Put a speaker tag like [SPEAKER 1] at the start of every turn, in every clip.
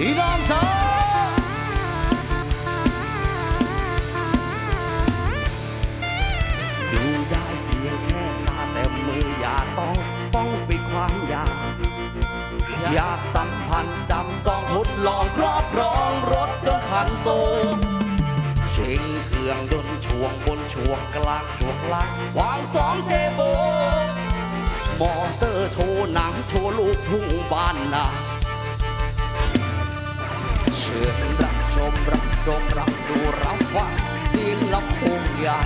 [SPEAKER 1] İnan Tan. ดูได้เพียงแค่ตาแต่มืออย่าต้องป้องปิความยายาสัมพันธ์จำจองทดลองครอบรองรถเครื่องคันโตเชิงเครื่องดนช่วงบนช่วงกลางช่วงล่างวางสองเทโบมอเตอร์โชว์นังโชว์ลูกทุ่งบานนา ชิญรับชมรับชมรับดูรับฟังเสียงลำโพงใหญ่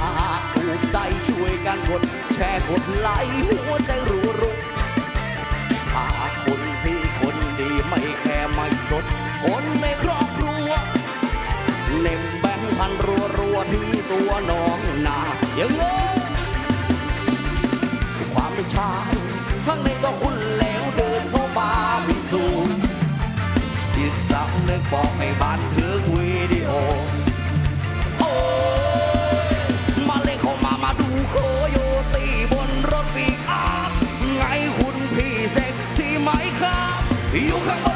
[SPEAKER 1] หากถูกใจช่วยกันกดแชร์กดไลค์หัวใจรัวรุหากคนที่คนดีไม่แคร์ไม่สดคนในครอบครัวเน่มแบงพันรัวรัวที่ตัวน้องนาอย่างเงความเป็นชายข้างในก็คุณแล บอกให้บันทึกวิดีโอ โอ้มาเลยเข้ามามาดูโคโยตีบนรถปีกอัพไงคุณพี่เซ็กซี่ไหมครับ อยู่ข้างบน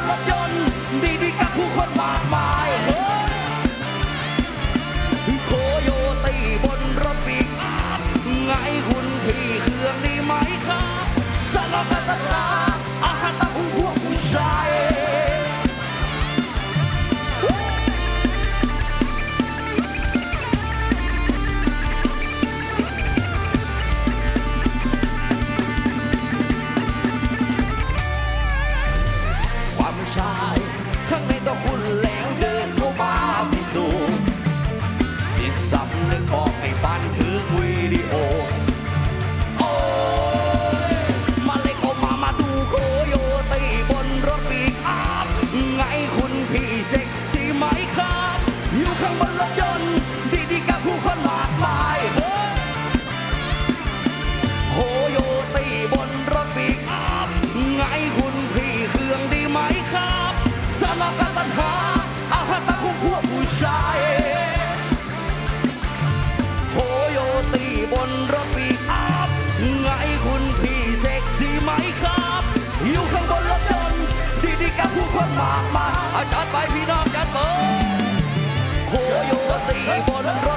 [SPEAKER 1] เซ็กซี่ไหมครับอยู่ข้างบนรถยนต์ดีๆกับผู้คนมากมายโคโยตีบนรถปีกอัพไงคุณพี่เครื่องดีไหมครับสำหรับการตัญหาอาหารตาของพวกผู้ชายโคโยตีบนรถปีกอัพไงคุณพี่เซ็กซี่ไหมครับอยู่ข้างบนรถยนต์ดีๆกับผู้คนมากมาย อาจารย์ไปพี่น้องจัดเบอร์โคโยตีบนร